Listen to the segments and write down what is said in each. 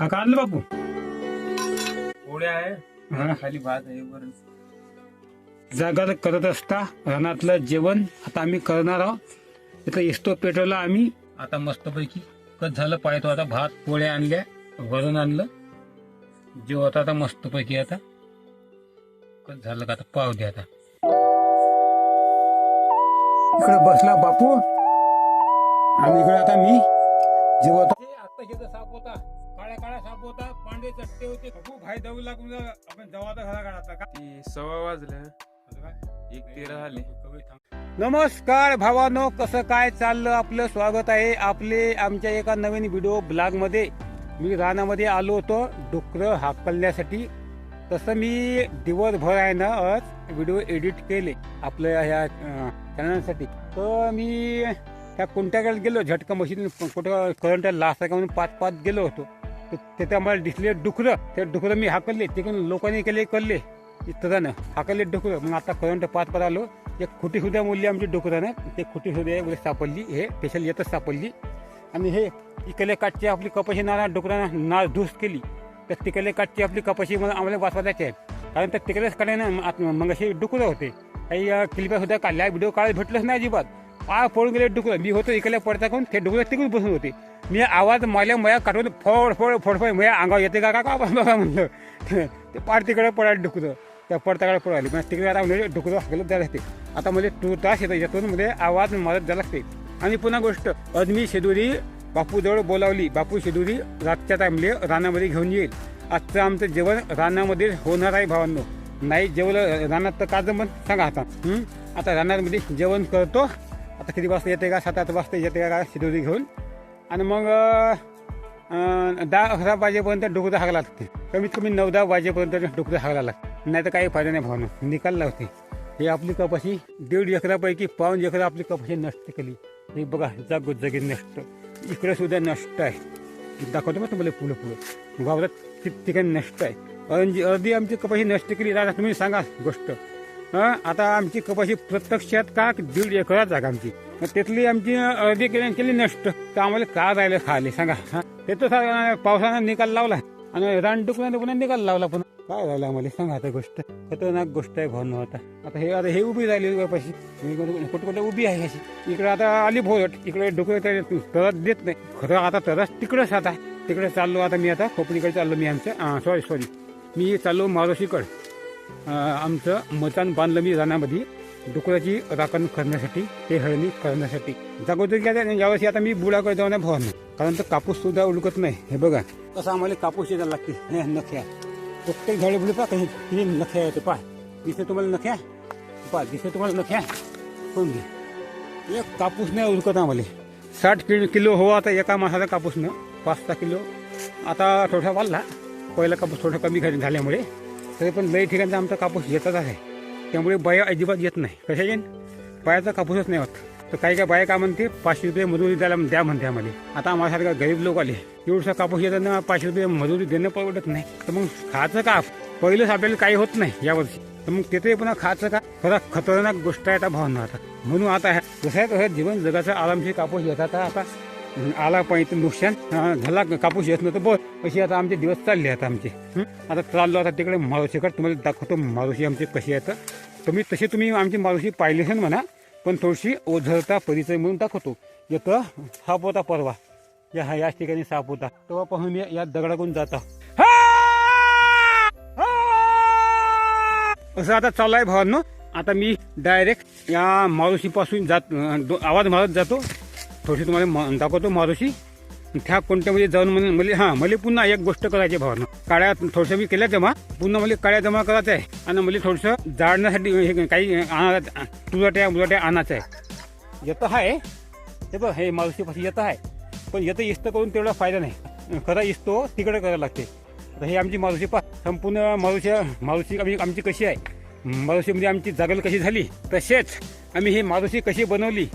काका आणलं बापू? पोळ्या आहे. हा. खाली भात आहे वरण. जागा करत असता रानातलं जेवण आता आम्ही करणार आहोत. इथं इस्तो पेटवला आम्ही. आता मस्तपैकी कच झालं पाहतो आता भात पोळ्या आणल्या वरण आणलं. जेव आता आता मस्तपैकी आता. कच झालं का आता पाव द्या आता. इकडे बसला बापू. आणि इकडे आता मी जेवत. आता साप होता. काळ्या काळ्या साप होता पांढरे चट्टे होते. खूप भाई दवी लागून आपण जवा घरा काढायचा का ती सव्वा वाजल्या एक तेरा झाले. नमस्कार भावानो कसं काय चाललं आपलं स्वागत आहे आपले आमच्या एका नवीन व्हिडिओ ब्लॉगमध्ये मी रानामध्ये आलो होतो डुकरं हाकलण्यासाठी. तसं मी दिवसभर आहे ना आज व्हिडिओ एडिट केले आपल्या ह्या चॅनलसाठी तर मी त्या कोणत्याकडे गेलो? झटका मशीन कुठं करंट लास्ट का म्हणून पाच पाच गेलो होतो. तिथे आम्हाला दिसले डुकरं ते डुकरं मी हाकलले. तिकडून लोकांनी केले कळले. इतरानं हाकलले डुकरं मग आता करंट पाच पाच आलो. एक खुटी सुद्धा मुली आमची डुकरानं. ते खुटी सुद्धा वगैरे सापडली. हे स्पेशल येतच सापडली. आणि हे इकडे काठची आपली कपाशी नारा डुकरानं नाळ धूस केली. तर तिकडे काठची आपली कपाशी मला आम्हाला वाचवायची आहे. कारण तर तिकडेच काढायला मग असे डुकरं होते. काही क्लिपा सुद्धा काढल्या व्हिडिओ काढायला भेटलंच नाही अजिबात. आ पळून गेले डुकरं मी होतो इकडे पडता करून ते डुकरं तिकडून बसून होते. मी आवाज मला मया काढून फोड फोड फोड मया अंगावर येते का का का बघा म्हणलं. ते पार तिकडे पडायला डुकरं त्या पडताकडे पडाली मग तिकडे आता म्हणजे डुकरं हाकलं द्यायला लागते. आता म्हणजे टू तास येतं यातून मध्ये आवाज मारत द्यायला लागते. आणि पुन्हा गोष्ट अदमी शेदुरी बापूजवळ बोलावली. बापू शेदुरी रातच्या टाईमले रानामध्ये घेऊन येईल. आजचं आमचं जेवण रानामध्ये होणार आहे भावांनो. नाही जेवलं रानात तर का जमत सांगा आता. आता रानामध्ये जेवण करतो. आता किती वाजता येते का? सात आठ वाजता येते का? शेदुरी घेऊन. आणि मग दहा अकरा वाजेपर्यंत डुकरं हागला लागते. कमीत कमी नऊ दहा वाजेपर्यंत डुकरं हागला लागते. नाही तर काही फायदा नाही भावना. निकाल लावते. हे आपली कपाशी दीड एकरापैकी पाऊन एकरा आपली कपाशी नष्ट केली. हे बघा जागो जागी नष्ट. इकडे सुद्धा नष्ट आहे. दाखवतो मग तुम्हाला फुलं फुलं. वावरात ठिक ठिकाणी नष्ट आहे. अर्धी अर्धी आमची कपाशी नष्ट केली. राजा तुम्ही सांगा गोष्ट. आता आमची कपाशी प्रत्यक्षात का दीड एकरात जागा आमची. मग त्यातली आमची अर्धी केली केली नष्ट. तर आम्हाला का राहिलं खाली? सांगा. हा? ते तर सा- पावसानं निकाल लावला. आणि रान डुकल्यानं पुन्हा निकाल लावला पुन्हा काय राहिलं आम्हाला? सांगा आता गोष्ट. खतरनाक गोष्ट आहे भावना आता आता हे आता हे उभी राहिली कपाशी. कुठे कुठं कुठं उभी आहे अशी. इकडे आता आली भोरट इकडे डुकरे तरच देत नाही. खरं आता तरच तिकडंच आता. तिकडे चाललो आता मी आता. खोपडीकडे चाललो मी आमचं. सॉरी सॉरी मी चाललो मारोशीकडे आमचं मचान बांधलं मी रानामध्ये डुकराची राखण करण्यासाठी ते हळणी करण्यासाठी. जागोदर काय झालं, यावर्षी आता मी बुडाकडे जाऊन नाही कारण तर कापूस सुद्धा उडकत नाही. हे बघा. कसं आम्हाला कापूस येतात लागते. नाही नख्या. प्रत्येक झाडे बुडे पा काही किती नख्या येते पा दिसे तुम्हाला नख्या? पा दिसे तुम्हाला नख्या? कोण घे? एक कापूस नाही उलकत आम्हाला. साठ किलो किलो हो आता एका मासाचा कापूस न पाच सहा किलो. आता थोडासा वाढला. पहिला कापूस थोडा कमी झाल्यामुळे. तरी पण लई ठिकाणचा आमचा कापूस येतच आहे. त्यामुळे बाया अजिबात येत नाही. कशा येईन? बायाचा कापूसच नाही होत. तर काही काही बाया काय म्हणते पाचशे रुपये मजुरी द्यायला द्या म्हणते आम्हाला. आता आम्हासारखा गरीब लोक आले. एवढसा कापूस येताना पाचशे रुपये मजुरी देणं परवडत नाही. तर मग खायचं का? पहिलंच आपल्याला काही होत नाही यावर्षी. तर मग तिथे पुन्हा खायचं का? खरा खतरनाक गोष्ट आहे आता भावना आता. म्हणून आता जसं तसं जीवन जगाचा आरामशीर कापूस येतात आता? आला पाहिजे नुकसान. झाला कापूस येत नव्हतं. बस अशी आता आमचे दिवस चालले आता आमचे. आता चाललो आता तिकडे मारुशीकडे तुम्हाला दाखवतो मारुशी आमची कशी आहे तर तुम्ही तशी तुम्ही आमची मारुशी पाहिली असेल म्हणा पण थोडीशी ओझरता परिचय म्हणून दाखवतो. येतं साप होता परवा. या हा याच ठिकाणी साप होता तेव्हापासून मी या दगडाकडून जाता. असं आता चालू आहे भावांनो. आता मी डायरेक्ट या मारुशीपासून जात दो- आवाज मारत जातो. थोडीशी तुम्हाला म- दाखवतो मारुशी. त्या कोणत्यामध्ये जाऊन म्हणजे मला हां मला पुन्हा एक गोष्ट करायची भावना. काळ्या थोडंसं मी केल्या जमा पुन्हा मला काळ्या जमा करायचं आहे. आणि मला थोडंसं जाळण्यासाठी हे काही आणा तुझ्या मुलाट्या आणायचं आहे. येतं आहे ते बघ हे मारुशीपासून येतं आहे पण येतं इस्त करून तेवढा फायदा नाही. खरा इस्तो तिकडे करायला लागते. तर हे आमची मारुशी पा संपूर्ण मारुशी मारुशी आम्ही आमची कशी आहे? मारुशीमध्ये आमची जागल कशी झाली? तसेच आम्ही ही मारुशी कशी बनवली?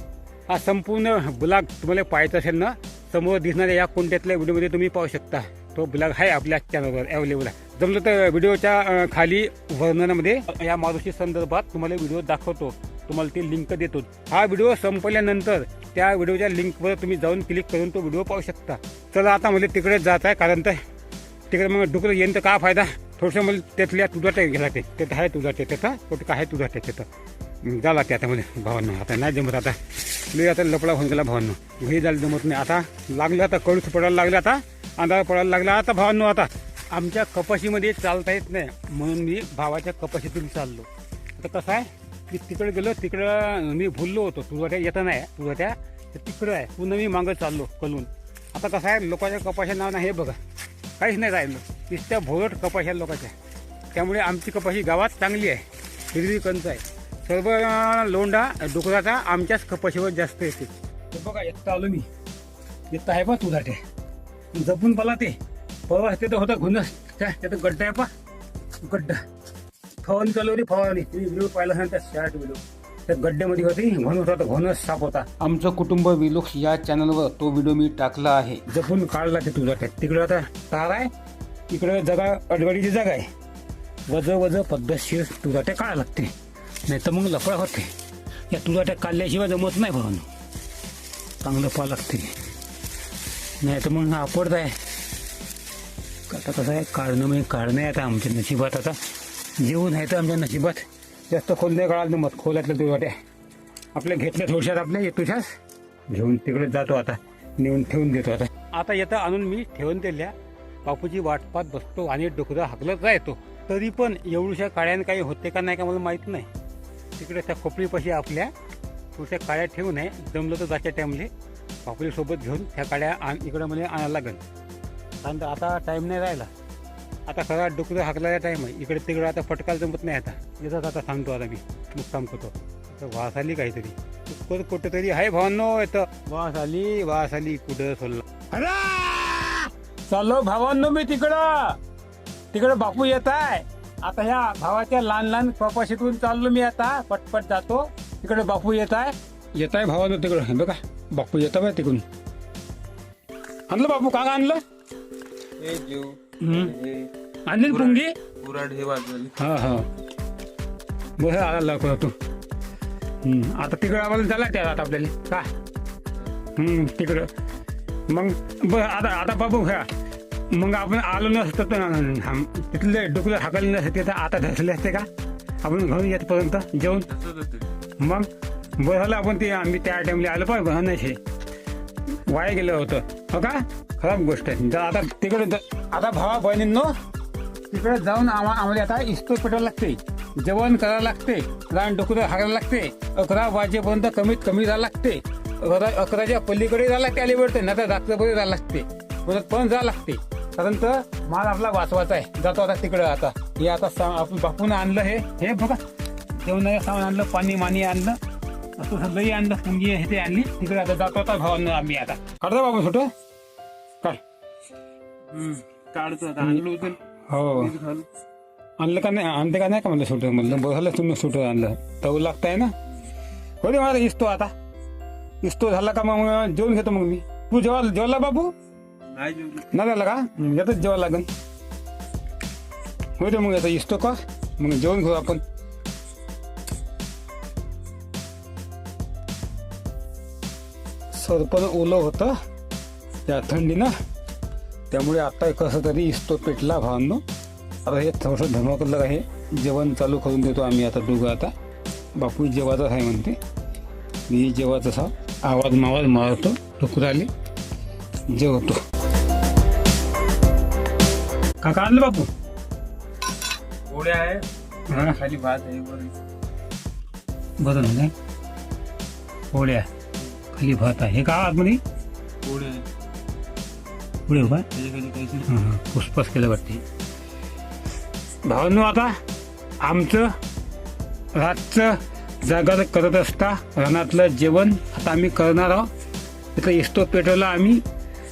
हा संपूर्ण ब्लॉग तुम्हाला पाहायचा असेल ना समोर दिसणाऱ्या या कोणत्यातल्या व्हिडिओमध्ये तुम्ही पाहू शकता. तो ब्लॉग आहे आपल्या चॅनलवर अवेलेबल आहे. जमलं तर व्हिडिओच्या खाली वर्णनामध्ये या मारुती संदर्भात तुम्हाला व्हिडिओ दाखवतो. तुम्हाला ती लिंक देतो. हा व्हिडिओ संपल्यानंतर त्या व्हिडिओच्या लिंकवर तुम्ही जाऊन क्लिक करून तो व्हिडिओ पाहू शकता. चला आता मला तिकडे जात आहे कारण तर तिकडे मग डुकरं येईन तर काय फायदा? थोडंसं मला त्यातल्या तुझा ते गेला ते. तिथं आहे तुझा ते तिथं कुठं काय आहे तुझा ते तिथं लागते झाला आता म्हणजे भावांनो. आता नाही जमत आता. मी आता लपडा होऊन गेला भावांनो. घरी झालं जमत नाही. आता लागलं आता कळूस पडायला लागलं आता. अंधार पडायला लागला आता भावांनो आता. आमच्या कपाशीमध्ये चालता येत नाही. म्हणून मी भावाच्या कपाशीतून चाललो. आता कसं आहे? की तिकडे गेलो तिकडं मी भुललो होतो. तुझा त्या येतं नाही. तुझा तिकडं आहे. पुन्हा मी मागं चाललो कलून. आता कसं आहे? लोकांच्या कपाशा नाव नाही हे बघा. काहीच नाही राहिलं. नुसत्या भोरट कपाशा लोकांच्या. त्यामुळे आमची कपाशी गावात चांगली आहे. हिरवी कंच आहे. सर्व लोंढा डुकराचा आमच्याच कपाशीवर जास्त येते. ते बघा येत आलो मी येत आहे पा तुझा ते जपून पाला ते. परवा ते तर होता घुनस. त्या त्याचं गड्डा आहे पा. गड्डा. फवारणी चालू होती फवारणी. तुम्ही व्हिडिओ पाहिला असेल त्या शर्ट व्हिडिओ त्या गड्ड्यामध्ये होती. म्हणून होता घोणस साप होता. आमचं कुटुंब विलोक्स या चॅनलवर तो व्हिडिओ मी टाकला आहे. जपून काढला ते तुझा त्या तिकडे आता तार आहे. तिकडे जगा अडगडीची जागा आहे. वज वज पद्धतशीर तुझा त्या काढा लागते नाही तर मग लफडा होते. या तुझा त्या काढल्याशिवाय जमत नाही भावानं. चांगलं पाहा लागते. नाही तर मग आपडत आहे. आता कसं आहे काढणं म्हणजे काढणं आहे आता आमच्या नशिबात आता. जेवण आहे तर आमच्या नशिबात. जास्त खोल नाही काढायला मत खोल्यातल्या तुझ्या वाट्या आपल्या घेतल्या थोडशात आपल्या येतोशास घेऊन तिकडे जातो आता. नेऊन ठेवून देतो आता. आता येतं आणून मी ठेवून दिल्या. बापूची वाटपात बसतो आणि डोकरं हाकलत जायतो तरी पण एवढ्या काळ्यानं काही होते का नाही का मला माहीत नाही. तिकडे त्या खोपडीपाशी आपल्या थोड्याशा काळ्या ठेवून आहे जमलं तर जाच्या टाईमले बापरीसोबत घेऊन त्या काळ्या आण इकडं म्हणजे आणायला लागेल कारण तर आता टाईम नाही राहिला. आता खरा डुकरं हाकलायला टाईम आहे. इकडे तिकडे आता फटकायला जमत नाही आता. येतात आता सांगतो आता मी. मुक्काम करतो. आता वास आली काहीतरी. कुठं कुठं तरी आहे भावांनो येतं वास आली वास आली कुठं सोडला. अरे! चाललो भावांनो मी तिकडं. तिकडं बापू येत आहे आता ह्या भावाच्या लहान लहान कपाशीतून चाललो मी आता. पटपट जातो. तिकडे बापू येत आहे. येत आहे भावानं तिकडं. बघा बापू येत आहे तिकडून. आणलं बापू का आणलं? हे जीव हम्म. हे आणली ना पुंगी? हे वाजवले. हा हा. बरं आला लवकर तू. हम्म, आता तिकडं आम्हाला झाला त्या आता आपल्याला. का? हम्म, तिकडं. मग बरं आता आता बाबू घ्या मग आपण आलो नसतं तर तिथले डुकलं हाकलं नसते तर आता धसले असते का? आपण घरून येतपर्यंत जेवण. मग बरं झालं आपण ते आम्ही त्या टाइमला आलो पाहिजे नाही. वाया गेलं होतं. हो का? खराब गोष्ट आहे. तर आता तिकडे आता भावा बहिणींनो तिकडे जाऊन आम्हा आम्हाला आता इस्तो पेटायला लागते. जेवण करायला लागते. रान डुकरं हाकायला लागते. अकरा वाजेपर्यंत कमीत कमी जायला लागते. अकरा अकराच्या पलीकडे जायला लागते आली भेटते नाही तर रात्रपर्यंत जायला लागते. परत पण जायला लागते. कारण तर माल आपला वाचवायचा आहे. जातो आता तिकडे आता. हे आता सा- आपण बापून आणलं हे. हे बघा. जेवणाचं सामान आणलं पाणी मानी आणलं असं सगळंही आणलं पुंगी हे ते आणली. तिकडे आता जातो आता भावांना आम्ही आता. काढतो बाबा छोटं काढ. काढतो आणलं होतं हो. आणलं का नाही? आणते का नाही का म्हणलं सुटर म्हणलं बरं झालं तुम्ही सुटर आणलं. तऊ लागताय ना? हो दे मला इस्तो आता. इस्तो झाला का मग? जेवण घेतो मग मी. तू जेवा जेवला बाबू? नाही झालं का येतच जेवायला लागेल हो मग आता इसतो का मग जेवण घेऊ आपण सरपण ओलं होतं त्या थंडीनं त्यामुळे आता कसं तरी इसतो पेटला भावांनो आता हे थोडंसं धमकलं आहे जेवण चालू करून देतो आम्ही आता दोघं आता बापू जेवाचाच आहे म्हणते मी जेवाचा आवाज मावाज मारतो टुकराले जेवतो काका आणलं बापू? पोळ्या आहे. हा? खाली भात आहे वर बरं नाही पोळ्या खाली भात आहे. हे का आतमध्ये पोळ्या आहे. पुढे हो त्याच्याखाली हां हां. पुसपास केलं वाटते. भावांनो आता आमचं रातचं जागर करत असता रानातलं जेवण आता आम्ही करणार आहोत. इथं इस्तो पेटवला आम्ही.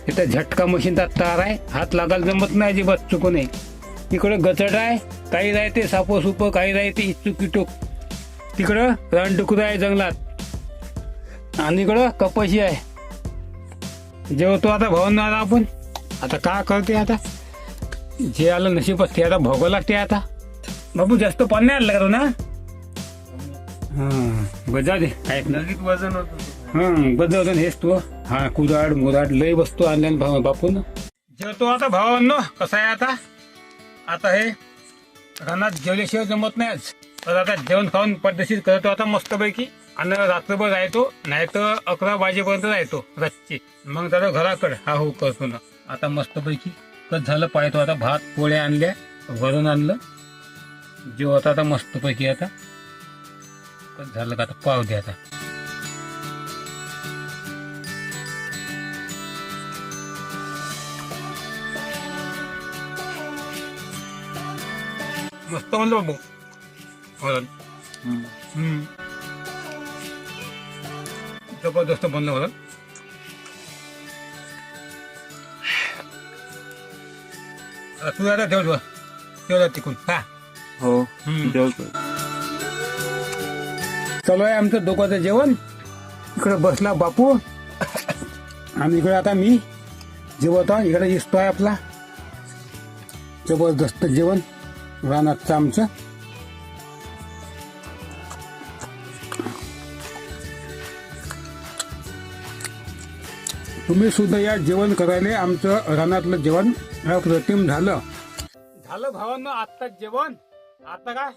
इथं झटका मशीनचा तार आहे. हात लागायला जमत नाही अजिबात चुकू नये इकडं गचड आहे. काही राहते सापो सुप काही राहते इचूक इटूक. तिकडं रानडुकर आहे जंगलात. आणि इकडं कपाशी आहे. जेवतो आता भावांना आता आपण. आता का करते आता? जे आलं नशीब ते आता भोगावं लागते आता. बाबू जास्त पाणी नाही आणलं का ना? हां बजा दे. काय वजन होत. हा बदल हेच तू. हा कुदाड मुदाड लय वस्तू आणल्या भाव बापून. जेवतो आता भावांनो. कसं आहे आता? आता हे रानात जेवल्याशिवाय जमत नाही आज. तर आता जेवण खाऊन पद्धतशीर करतो आता मस्तपैकी. आणि रात्रभर जायतो नाही तर अकरा वाजेपर्यंत जायतो रातची मग दादा घराकडे. हा हो करतो ना आता मस्तपैकी कच झालं पाहतो आता भात पोळ्या आणल्या वरून आणलं. जेवत आता मस्तपैकी आता. कच झालं का आता? पाव द्या आता. हम्म. जबरदस्त बनलं वरण आता तू आता ठेव ठेव ठेव तिकून हा हो. जेवतो चालू आहे आमचं दोघांचं जेवण इकडे बसला बापू आणि इकडे आता मी जेवत इकडे दिसतो आहे आपला जबरदस्त जेवण रानातचं आमचं तुम्ही सुद्धा या जेवण करायला आमचं रानातलं जेवण अप्रतिम झालं. झालं भावांनो आत्ताच जेवण. आता काय?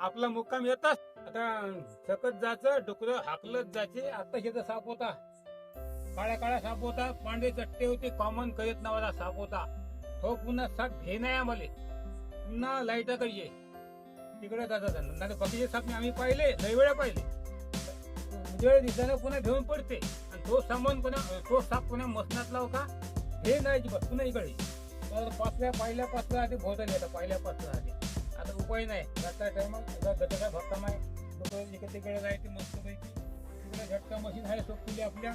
आपला मुक्काम येतच. आता सकत जायचं डुकर हाकलत जायचे. आता शेत साप होता काळ्या काळ्या साप होता पांढरे चट्टे होते. कॉमन करीत नावाचा साप होता तो पुन्हा साप घे नाही आम्हाला. पुन्हा लाइट ये तिकडे जातात नाही बाकीचे सामने आम्ही पाहिले लय वेळा पाहिले. वेळ दिसल्यानं पुन्हा घेऊन पडते. आणि तो सामान कोणा तो साप कोणा मसनात लाव का हे नाही बस पुन्हा इकडे. तर पाचव्या पहिल्या पाचव्या आधी भोवताली आता पहिल्या पाचव्या आधी. आता उपाय नाही. जाता टायमाला गटाचा भक्कम आहे. लोक इकडे तिकडे जायचे मस्तपैकी. तिकडे झटका मशीन आहे सोपली आपल्या.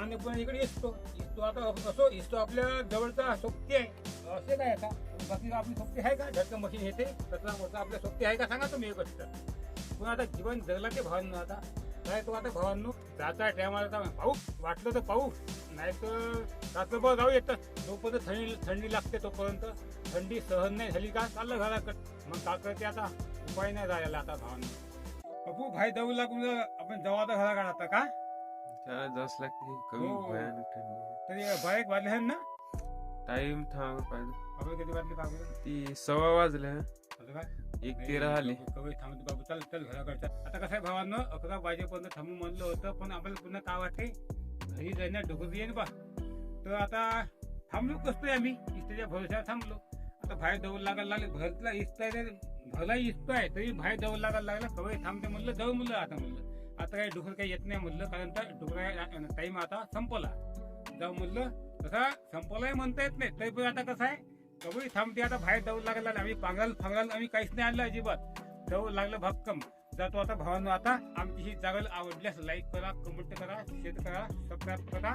आणि पण इकडे येतो. इसतो आता कसो इसतो आपल्या जवळचा सोबती आहे. असे काय आता. बाकी आपली सोबती आहे का? झटकं मशीन येते कचरा आपल्या सोबती आहे का? सांगा तुम्ही एक गोष्ट. पण आता जीवन जगला ते भावांनो आता. काय तो आता भावांनो जाता टायमाला आता पाऊस वाटलं तर पाऊस नाही तर रात्रभर जाऊ येतात जोपर्यंत थंडी थंडी लागते तोपर्यंत. थंडी सहन नाही झाली का? चाललं घराकडे. मग का करते आता उपाय नाही झालेला आता भावांनो. बापू भाई जाऊ लागून आपण जाऊ आता घराकडे आता का? त्याला जास्त लागते कमी हो. भयानक थंडी आहे. तरी बाईक वाजले आहेत ना? टाइम थांब पाहिजे बाबा किती वाजले बाबू ती सव्वा वाजले असं काय एक तेरा झाले. कवी थांबतो बाबू चल चल घराकडचा आता कसं आहे भावांनो अकरा वाजेपर्यंत थांबू म्हणलं होतं पण आपल्याला पुन्हा काय वाटते? घरी जाण्यात डोकं येईन बा. तर आता थांबलो कसतोय आम्ही. इस्त्याच्या भरोश्यावर थांबलो. आता बाहेर दौड लागायला लागले. भरतला इस्ता भला इस्तो आहे तरी बाहेर दौड लागायला लागला. कवय थांबते म्हणलं जाऊ म्हणलं आता म्हणलं. आता काही डुकर काही येत नाही म्हणलं कारण तर डुकरा टाइम आता संपला. जाऊ म्हणलं तसा संपलाही म्हणता येत नाही. तरी पण आता कसं आहे कवळी थांबते आता बाहेर जाऊ लागला आम्ही पांघराल फांगराल आम्ही काहीच नाही आणलं अजिबात. जाऊ लागलं भक्कम. जातो आता भावांनो आता आमची ही जागा आवडल्यास लाईक करा कमेंट करा शेअर करा सबस्क्राईब करा.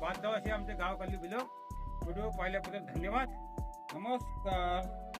बाद असे आमच्या गावाकडली बिलो व्हिडिओ पाहिल्याबद्दल धन्यवाद. नमस्कार.